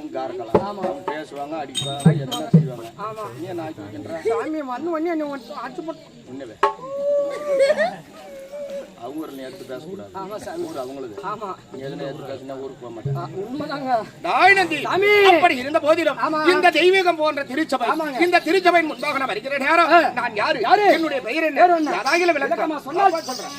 அவங்க காரக்கலாம் அவங்க பேசுவாங்க அடிப்பாங்க எல்லாம் செய்வாங்க. ஆமா. நீ என்ன ஆக்கி வைக்கின்ற சாமி வந்து உடனே என்ன அடிச்சு போட்டு உன்னவே அவங்க ஒரு நேரத்து பேசக்கூடாது. ஆமா சாமி. ஊர் அவங்களுக்கு ஆமா. நீ எதுனா எடுத்து பேசினா ஊருக்கு போக மாட்டேன். ஆ, உண்மைதாங்க. தாய்நந்தி சாமி. அப்படி இருந்த போதிலும் ஆமா. இந்த தெய்வீகம் போன்ற திருச்சபை. இந்த திருச்சபை முன்பாக நான் வருகிற நேரம். நான் யாரு? யாரு? என்னுடைய பெயர் என்ன? யாராகிலும் விளக்கம். சொன்னால் சொல்றேன்.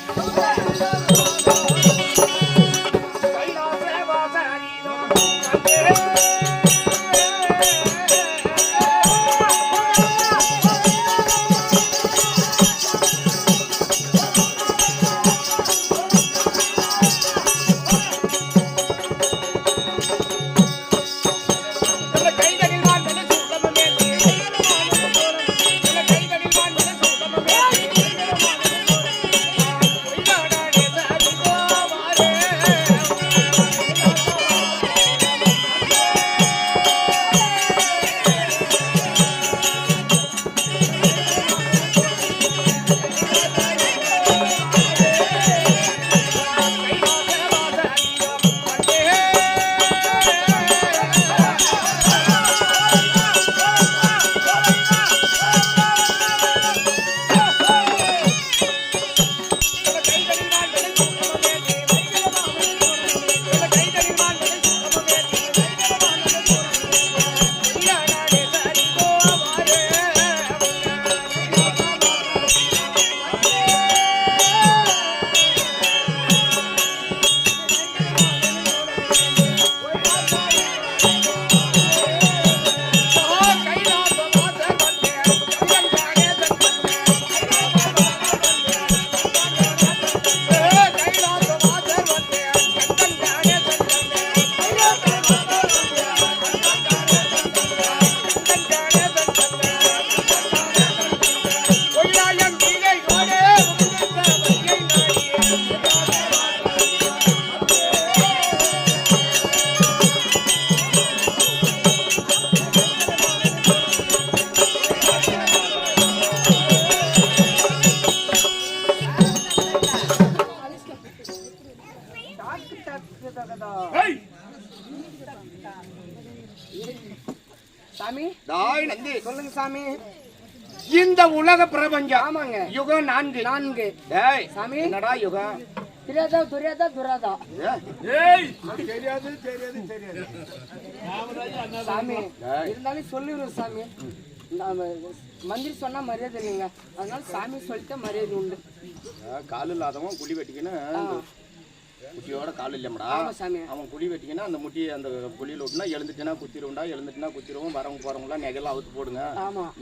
பிரபஞ்சம் ஆமாங்க. யுகம் நான்கு. நான்கு. டேய் சாமி. என்னடா யுகம்? தெரியாதா துரியாதா துராதா ஏய், சாமி டேய். இருந்தாலும் சொல்லிடுவோம் சாமி. நாம மந்திரி சொன்னா மரியாதை இல்லைங்க. அதனால சாமி சொல்லிட்டு மரியாதை உண்டு. கால் இல்லாதவன் குழி வெட்டிக்கணும் குட்டியோட கால் இல்லையம்டா அவன் குழி வெட்டிங்கன்னா அந்த முட்டி அந்த குழியில விட்டுனா எழுந்துட்டுனா குத்திருவா எழுந்துட்டுனா குத்திருவோம் வரவங்க போறவங்களாம் நெகெல்லாம் அவுத்து போடுங்க.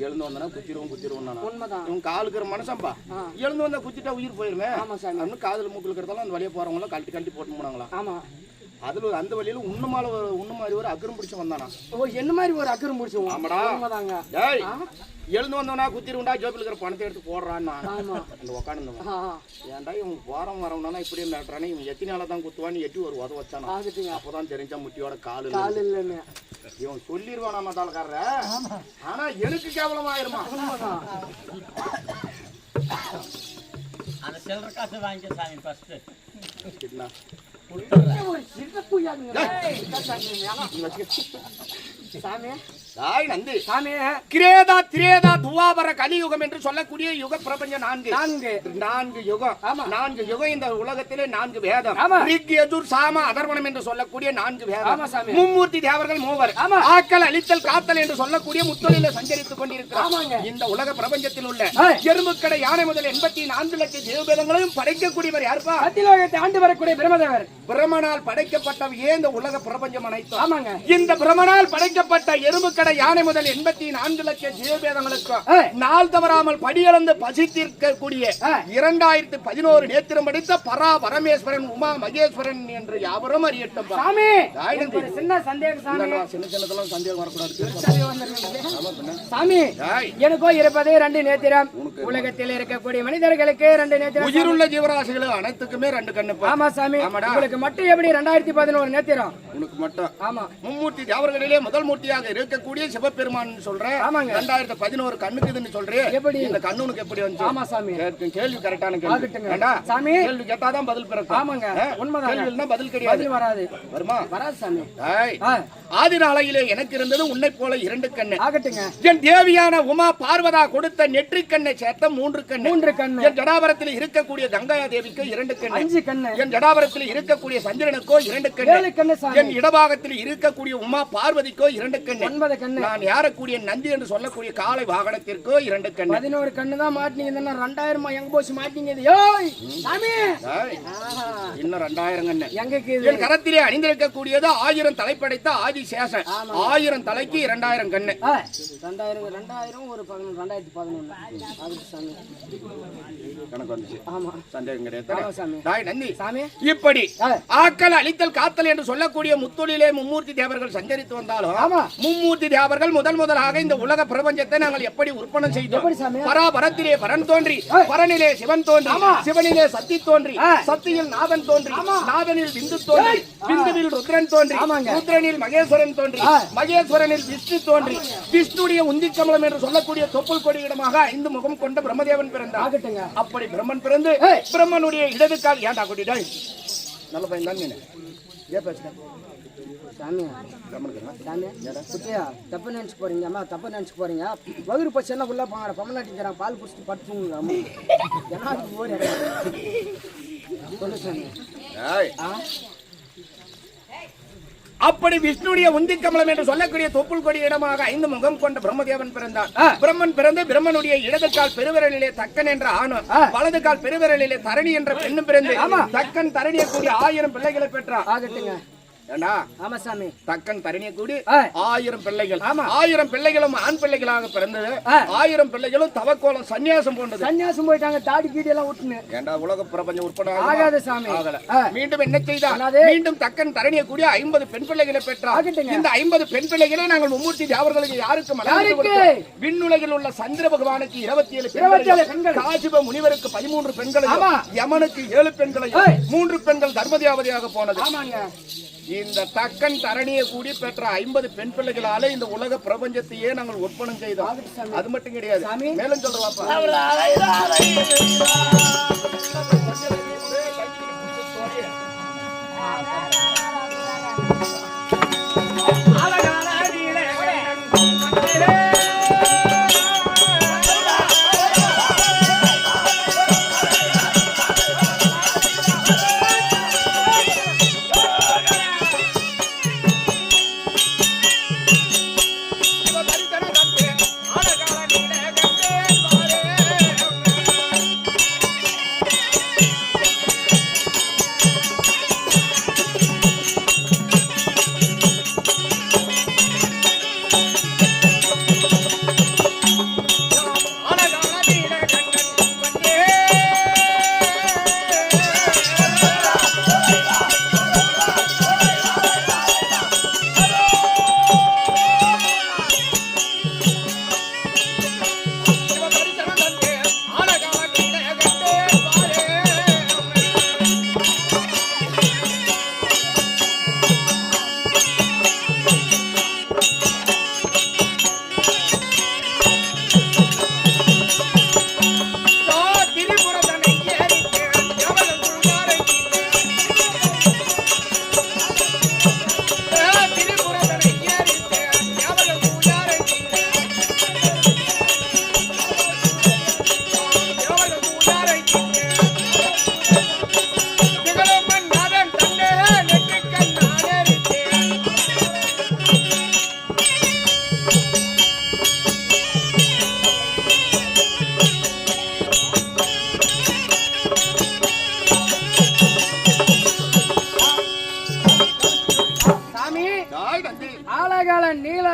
எழுந்து வந்தனா குத்திருவோம் குத்திருவோம் இவன் காலுக்கிற மனுஷன்பா. எழுந்து வந்தா குத்திட்டா உயிர் போயிருமே. ஆமா சாமி. அவனு காதுல மூக்கில் இருக்கிறதால அந்த வழியா போறவங்களாம் கழட்டி கழட்டி போட்டு போனாங்களாம். அதுல அந்த வழியில உண்ணுமால உண்ணு மாதிரி ஒரு அக்கறம் பிடிச்சு வந்தானா? ஓ என்ன மாதிரி ஒரு அக்கறம் பிடிச்சோம் ஆமாடா. உண்மைதாங்க. டேய்? எழுந்து வந்தவனா குத்திருவா ஜோப்பில் இருக்கிற பணத்தை எடுத்து போடுறான்னா? ஆமா. அந்த உக்காந்துவன். ஏன்டா இவன் போறவன் வரவனா இப்படியே மிரட்டுறானே? இவன் எத்தனை நாளா தான் குத்துவான்னு எட்டி ஒரு உத வச்சானா? ஆகட்டுங்க. அப்பதான் தெரிஞ்சா முட்டியோட காலு கால் இல்லைன்னு. இவன் சொல்லிடுவான் நம்ம தாளக்காரர ஆனா எனக்கு கேவலமாயிருமா? அந்த சில்லற காசு வாங்கிக்க சாமி ஃபர்ஸ்ட்? ஒரு சின்ன புய்யாதுங்க சாமி தாய் நந்தி. சாமி கிரேதா திரேதா துவாபர கலியுகம் என்று சொல்லக்கூடிய யுக பிரபஞ்சம் நான்கு. நான்கு. நான்கு யுகம். ஆமா. நான்கு யுகம் இந்த உலகத்திலே நான்கு வேதம். ஆமா. ரிக் சாம அதர்வனம் என்று சொல்லக்கூடிய நான்கு வேதம். ஆமா, சாமி. மும்மூர்த்தி தேவர்கள் மூவர். ஆமா. ஆக்கல் அழித்தல் காத்தல் என்று சொல்லக்கூடிய முத்தொழில சஞ்சரித்துக் கொண்டிருக்கிறார். இந்த உலக பிரபஞ்சத்தில் உள்ள. எறும்புக்கடை யானை முதல் எண்பத்தி நான்கு லட்சம் தேவபேதங்களையும் படைக்கக்கூடியவர் யாருப்பா சத்தியலோகத்தை ஆண்டு வரக்கூடிய பிரம்மதேவர். பிரமனால் படைக்கப்பட்டவையே இந்த உலக பிரபஞ்சம் அனைத்தும். ஆமாங்க. இந்த பிரமனால் படைக்கப்பட்ட எறும்புக்கடை யானை முதல் எண்பத்தி நான்கு லட்சம் ஜீவபேதங்களுக்கும். நாள் தவறாமல் படியளந்து பசித்திருக்கக்கூடிய. இரண்டாயிரத்து பதினோரு நேத்திரம் படித்த பரா பரமேஸ்வரன் உமா மகேஸ்வரன் என்று யாவரும் அறியட்டும் சின்ன சந்தேகம் சாமி. சின்ன சின்னதெல்லாம் சந்தேகம் வரக்கூடாது. சாமி! எனக்கோ இருப்பது ரெண்டு நேத்திரம். உலகத்தில் இருக்கக்கூடிய மனிதர்களுக்கு ரெண்டு நேத்திரம் உயிருள்ள ஜீவராசிகள் அனைத்துக்குமே ரெண்டு கண்ணுப்பா ஆமா சாமி. உங்களுக்கு மட்டும் எப்படி ரெண்டாயிரத்தி பதினோரு நேத்திரம்? உனக்கு மட்டும். ஆமா. மும்மூர்த்தி தேவர்களிலே முதல் மூர்த்தியாக இருக்கக்கூடிய இருக்கக்கூடிய சிவபெருமான் சொல்றேன். ஆமாங்க. ரெண்டாயிரத்தி பதினோரு கண்ணுக்குதுன்னு சொல்றேன். எப்படி? இந்த கண்ணு உனக்கு எப்படி வந்துச்சு ஆமா சாமி. கேள்வி கரெக்டான கேள்வி. ஏண்டா? சாமி. கேள்வி கேட்டாதான் பதில் பிறக்கும். ஆமாங்க. ஆ? உண்மைதாங்க. கேள்வி பதில் கிடையாது. வராது. வருமா? வராது சாமி. ஆதி நாளையிலே எனக்கு இருந்தது உன்னை போல இரண்டு கண்ணு. ஆகட்டுங்க. என் தேவியான உமா பார்வதா கொடுத்த நெற்றிக் கண்ணை சேர்த்த மூன்று கண்ணு. மூன்று கண்ணு. என் ஜடாபரத்தில் இருக்கக்கூடிய கங்கா தேவிக்கு இரண்டு கண்ணு. அஞ்சு கண்ணு. என் ஜடாபரத்தில் இருக்கக்கூடிய சந்திரனுக்கோ இரண்டு கண்ணு. கண்ணு என் இடபாகத்தில் இருக்கக்கூடிய உமா பார்வதிக்கோ இரண்டு கண்ணு. ஒன்பது கண்ணு. நான் ஏறக்கூடிய நந்தி என்று சொல்லக்கூடிய காளை வாகனத்திற்கோ இரண்டு கண்ணு. பதினோரு கண்ணு தான் மாட்டினீங்க ரெண்டாயிரமா எங்க போச்சு மாட்டீங்க இது ஏய் சாமி. ஏய், ஆஹா, இன்னும் ரெண்டாயிரம் கண்ணு. எங்க இருக்குது என் கரத்திலே அணிந்திருக்கக்கூடியது ஆயிரம் தலைப்படைத்த ஆதி சேஷன் ஆயிரம் தலைக்கு இரண்டாயிரம் கண்ணு. ரெண்டாயிரம் ரெண்டாயிரம் ஒரு பதினொன்று ரெண்டாயிரத்தி பதினொன்று கணக்கு வந்துச்சு. ஆமா. சந்தேகம் ஆமா கிடையாது சாமி. தாய் நந்தி. சாமி. இப்படி. ஆக்கல் அழித்தல் காத்தல் என்று சொல்லக்கூடிய முத்தொழிலே மும்மூர்த்தி தேவர்கள் சஞ்சரித்து வந்தாலும் ஆமா. மும்மூர்த்தி தேவர்கள் முதல் முதலாக இந்த உலக பிரபஞ்சத்தை நாங்கள் எப்படி உற்பத்தி செய்தோம்? பராபரத்திலே பரன் தோன்றி. பரனிலே சிவன் தோன்றி. சிவனிலே சக்தி தோன்றி. சக்தியில் நாதன் தோன்றி நாதனில் விந்து தோன்றி விந்துவில் ருத்ரன் தோன்றி. ருத்ரனில் மகேஸ்வரன் தோன்றி. மகேஸ்வரனில் விஷ்ணு தோன்றி விஷ்ணுடைய உந்திக்கமலம் என்று சொல்லக்கூடிய தொப்புள் கொடியிடமாக ஐந்து முகம் கொண்ட பிரம்மதேவன் பிறந்தார் ஆகட்டுங்க அப்படி பிரம்மன் பிறந்து. பிரம்மனுடைய இடது கால் ஏன்டா குட்டிடாய் நல்ல பையன் தான் நீ ஏன் பேசுற சாமி. பிரம்மனுக்கு சாமி. குட்டியா தப்பு நினைச்சு போறீங்க அம்மா தப்பு நினைச்சு போறீங்க. வகுறு பச்சை என்ன உள்ள போங்க பால் குடிச்சிட்டு படுத்துங்க அம்மா. ஏன்னா அது ஓடி சொல்லு சாமி. ஏய். ஆ? அப்படி விஷ்ணுடைய உந்தி கமலம் என்று சொல்லக்கூடிய தொப்புள் கொடி இடமாக ஐந்து முகம் கொண்ட பிரம்மதேவன் பிறந்தார் ஆ. பிரம்மன் பிறந்து பிரம்மனுடைய இடது கால் பெருவிரலிலே தக்கன் என்ற ஆணும். வலது கால் பெருவிரலிலே தரணி என்ற பெண்ணும் பிறந்து ஆமா. தக்கன் தரணியை கூடிய ஆயிரம் பிள்ளைகளை பெற்றார் ஆகட்டுங்க. ஏண்டா ஆமா சாமி தக்கன் தரணியை கூடி ஆ. ஆயிரம் பிள்ளைகள் ஆமா. ஆயிரம் பிள்ளைகளும் ஆண் பிள்ளைகளாக பிறந்தது. ஆயிரம் பிள்ளைகளும் தவக்கோலம் சன்னியாசம் போன்றது சன்னியாசம் போயிட்டாங்க தாடி கீடி எல்லாம் ஏண்டா உலக பிரபஞ்சம் உட்பட ஆகாது சாமி ஆகல ஆ. மீண்டும் என்ன செய்தார் என்னது? மீண்டும் தக்கன் தரணிய கூடிய ஐம்பது பெண் பிள்ளைகளை பெற்றார். இந்த ஐம்பது பெண் பிள்ளைகளை நாங்கள் மும்மூர்த்தி தேவர்களுக்கு யாருக்கு? விண்ணுலகில் உள்ள சந்திர பகவானுக்கு இருபத்தி ஏழு பெண்கள். காசிப முனிவருக்கு பதிமூன்று பெண்களையும். யமனுக்கு ஏழு பெண்களையும். மூன்று பெண்கள் தர்மதியாவதியாக போனது ஆமாங்க இந்த தக்கன் தரணியை கூடி பெற்ற ஐம்பது பெண் பிள்ளைகளால இந்த உலக பிரபஞ்சத்தையே நாங்கள் ஒப்பனம் செய்தோம். அது மட்டும் கிடையாது. மேலும் சொல்றவாப்பா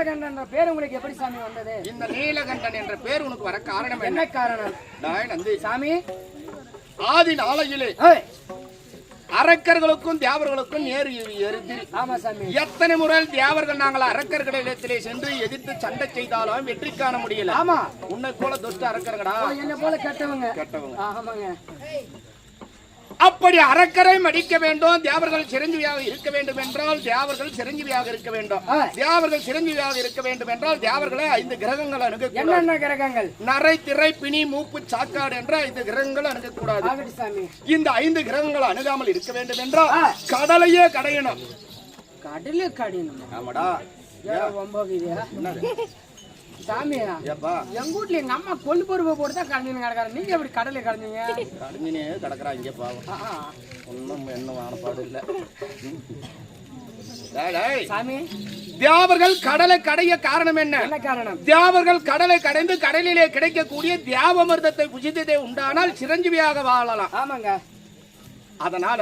நீலகண்டன் என்ற பேர் உங்களுக்கு எப்படி சாமி வந்தது? இந்த நீலகண்டன் என்ற பேர் உனக்கு வர காரணம் என்ன? காரணம்? நந்தி. சாமி? ஆதி நாளையிலே அரக்கர்களுக்கும் தேவர்களுக்கும் நேர் எரிதி ஆமா சாமி. எத்தனை முறை தேவர்கள் நாங்கள் அரக்கர்களிடத்திலே சென்று எதிர்த்து சண்டை செய்தாலும் வெற்றி காண முடியல. ஆமா. உன்னை போல துஷ்ட அரக்கர்களா? என்ன போல கெட்டவங்க. கெட்டவங்க. ஆமாங்க. அப்படி அரக்கரை மடிக்க வேண்டும். தேவர்கள் சிரஞ்சீவியாக இருக்க வேண்டும் என்றால் தேவர்கள் சிரஞ்சீவியாக இருக்க வேண்டும். தேவர்கள் சிரஞ்சீவியாக இருக்க வேண்டும் என்றால் தேவர்களை ஐந்து கிரகங்கள் அணுகக்கூடாது. என்னென்ன கிரகங்கள்? நரை திரை பிணி மூப்பு சாக்காடு என்ற ஐந்து கிரகங்கள் அணுகக்கூடாது. இந்த ஐந்து கிரகங்கள் அணுகாமல் இருக்க வேண்டும் என்றால். கடலையே கடையணும். கடலு கடினம் ஆமாடா. ஏன் ஏப்பா. எங்க வீட்ல எங்க அம்மா போட்டு தான் கடலில் கிடக்காரு நீங்க எப்படி கடல்ல கிடந்தீங்க கடைஞ்சினே கிடக்குறா இங்கே பாவம். ஆ, ஆ. ஒன்றும் என்ன ஆனப்பாடு இல்லை. டேய், டேய். சாமி. தேவர்கள் கடலை கடைய காரணம் என்ன? காரணம்? தேவர்கள் கடலை கடைந்து கடலிலே கிடைக்கக்கூடிய தியாவமிர்தத்தை புசித்ததை உண்டானால் சிரஞ்சீவியாக வாழலாம். ஆமாங்க. அதனால.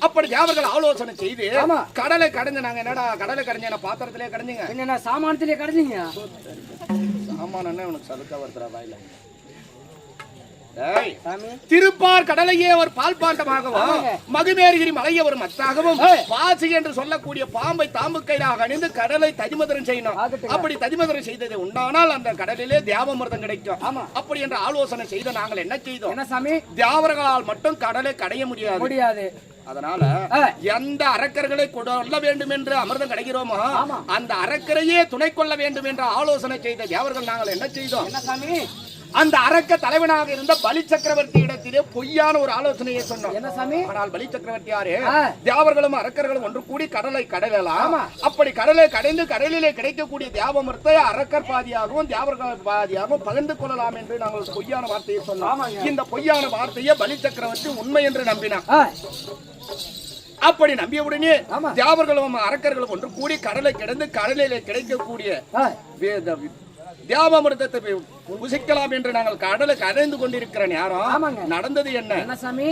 அப்படி தேவர்கள் ஆலோசனை செய்து ஆமா. கடலை கடைந்து நாங்க என்னடா கடலை கடைஞ்ச பாத்திரத்திலே கடைஞ்சிங்க என்னென்ன சாமானத்திலே கிடந்தீங்க ஆமா என்ன உனக்கு சதுக்கா வருதுடா வாயில திருப்பார் கடலையே ஒரு பால் பாண்டமாகவும் ஆமாங்க. மகுமேறுகிரி மலையை ஒரு மத்தாகவும். பாசி என்று சொல்லக்கூடிய பாம்பை தாம்பு கையிலாக அணிந்து கடலை ததிமதுரம் செய்யணும். அப்படி ததிமதுரம் செய்தது உண்டானால் அந்த கடலிலே தியாவமிர்தம் கிடைக்கும். அப்படி என்ற ஆலோசனை செய்த நாங்கள் என்ன செய்தோம் தியாவர்களால் மட்டும் கடலை கடைய முடியாது முடியாது அதனால. எந்த அரக்கர்களை கொள்ள வேண்டும் என்று அமிர்தம் கிடைக்கிறோமோ. அந்த அரக்கரையே துணை கொள்ள வேண்டும் என்ற ஆலோசனை செய்த தேவர்கள் நாங்கள் என்ன செய்தோம் என்ன சாமி அந்த அரக்க தலைவனாக இருந்த பலி சக்கரவர்த்தி இடத்திலே பொய்யான ஒரு ஆலோசனையை சொன்னோம் என்ன சாமி ஆனால் பலி சக்கரவர்த்தி யாரு. தேவர்களும் அரக்கர்களும் ஒன்று கூடி கடலை கடலாம். அப்படி கடலை கடைந்து கடலிலே கிடைக்கக்கூடிய தியாபமரத்தை அரக்கர் பாதியாகவும் தேவர்கள் பாதியாகவும் பகிர்ந்து கொள்ளலாம் என்று நாங்கள் பொய்யான வார்த்தையை சொன்னோம். இந்த பொய்யான வார்த்தையை பலி சக்கரவர்த்தி உண்மை என்று நம்பினார் அப்படி நம்பிய உடனே. தேவர்களும் அரக்கர்களும் ஒன்று கூடி கடலை கிடந்து கடலிலே கிடைக்கக்கூடிய தியாபாமிர்தத்தை புசிக்கலாம் என்று நாங்கள் கடலை கடைந்து கொண்டிருக்கிற நேரம். நடந்தது என்ன? சாமி?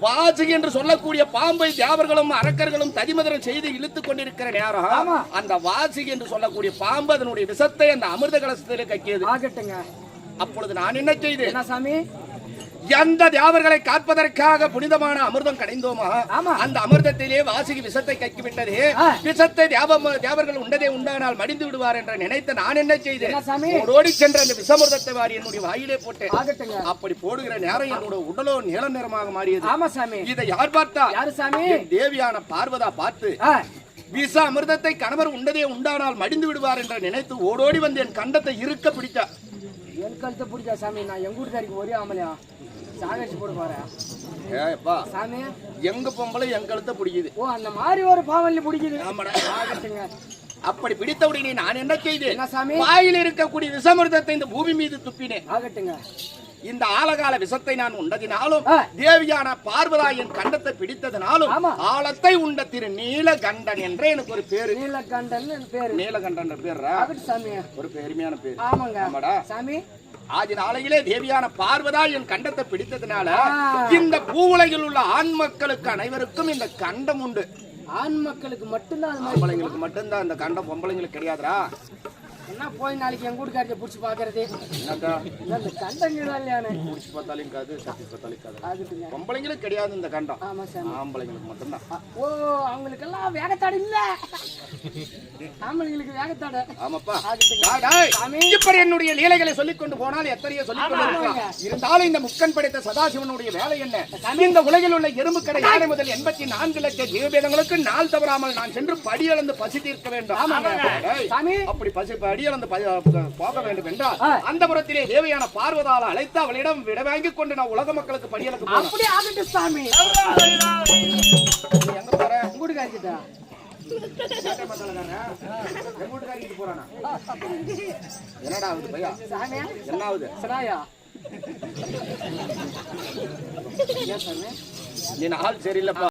வாசி என்று சொல்லக்கூடிய பாம்பை தேவர்களும் அரக்கர்களும் ததிமதுரம் செய்து இழுத்துக் கொண்டிருக்கிற நேரம். அந்த வாசி என்று சொல்லக்கூடிய பாம்பு அதனுடைய விஷத்தை அந்த அமிர்த கலசத்திலே கக்கியது அப்பொழுது நான் என்ன செய்தேன்? சாமி? எந்த தேவர்களை காப்பதற்காக புனிதமான அமிர்தம் கடைந்தோமா. அந்த அமிர்தத்திலே வாசிக்கு விஷத்தை கக்கி விட்டது. விஷத்தை தேவ தேவர்கள் உண்டதே உண்டானால் மடிந்து விடுவார் என்று நினைத்து நான் என்ன செய்தேன்? ஓடோடி சென்ற அந்த விஷமிர்தத்தை வாரி என்னுடைய வாயிலே போட்டேன். அப்படி போடுகிற நேரம் என்னோட உடலோ நீல நிறமாக மாறியது. ஆமா சாமி. இதை யார் பார்த்தா? யாரு சாமி? என் தேவியான பார்வதா பார்த்து விஷ அமிர்தத்தை கணவர் உண்டதே உண்டானால் மடிந்து விடுவார் என்று நினைத்து ஓடோடி வந்து என் கண்டத்தை இருக்க பிடித்தார். என் கழுத்தை பிடிச்சா சாமி நான் எங்க வீட்டுக்காரிக்கு ஒரே ஆமலையா சாகடிச்சு போட போறேன். ஏப்பா சாமி? எங்க பொம்பளை என் கழுத்தை பிடிக்குது? ஓ அந்த மாதிரி ஒரு பாவல்லி பிடிக்குது. ஆமாடா. ஆகட்டுங்க. அப்படி பிடித்தவுடனே நான் என்ன செய்தேன்? என்ன சாமி? வாயில் இருக்கக்கூடிய விஷமிர்தத்தை இந்த பூமி மீது துப்பினேன். ஆகட்டுங்க. இந்த ஆழகால விஷத்தை நான் உண்டதினாலும். தேவியான பார்வதா என் கண்டத்தை பிடித்ததினாலும். ஆழத்தை உண்ட திரு நீலகண்டன் என்ற எனக்கு ஒரு பேரு. நீலகண்டன் பேரு. நீலகண்டன் பேர் ஒரு பெருமையான பேர். ஆமாங்க. ஆமாடா. சாமி. ஆதி நாளையிலே தேவியான பார்வதா என் கண்டத்தை பிடித்ததினால. இந்த பூவுலகில் உள்ள ஆண் மக்களுக்கு அனைவருக்கும் இந்த கண்டம் உண்டு. ஆண் மக்களுக்கு மட்டும்தான் பொம்பளைங்களுக்கு மட்டும்தான் இந்த கண்டம் பொம்பளைங்களுக்கு கிடையாதுடா. என்ன போய் நாளைக்கு எங்க வீட்டுக்காரியை பிடிச்சி பாக்குறது என்னக்கா? அந்த கண்டங்க இல்லையானே குடிச்சு பார்த்தாலும் காது சட்டி பார்த்தாலும் காது. ஆகட்டுங்க பொம்பளைங்களுக்கு கிடையாது இந்த கண்டம். ஆமா சாமி ஆம்பளைங்களுக்கு மட்டும்தான். ஓ அவங்களுக்கெல்லாம் வேகத்தாடு இல்ல. ஆம்பளைங்களுக்கு வேகத்தாடு. ஆமாப்பா. இப்படி என்னுடைய லீலைகளை சொல்லிக் கொண்டு போனால் எத்தனையோ சொல்லிக் கொண்டு. இருந்தாலும் இந்த முக்கன் படைத்த சதாசிவனுடைய வேலை என்ன? இந்த உலகில் உள்ள எறும்பு கடை யானை முதல் எண்பத்தி நான்கு லட்சம் ஜீவபேதங்களுக்கு நாள் தவறாமல் நான் சென்று படியளந்து பசி தீர்க்க வேண்டும். அப்படி பசி படியளந்து போக வேண்டும் என்றால். அந்த புறத்திலே தேவையான பார்வதால அழைத்து அவளிடம் விட வாங்கி கொண்டு நான் உலக மக்களுக்கு அப்படி சாமி. எங்க போற? போறானா? என்னடா ஆகுது பையா? சாமியா? என்ன ஆகுது? சனாயா ஏன் சாமி? நீ ஆள் சரியில்லைப்பா.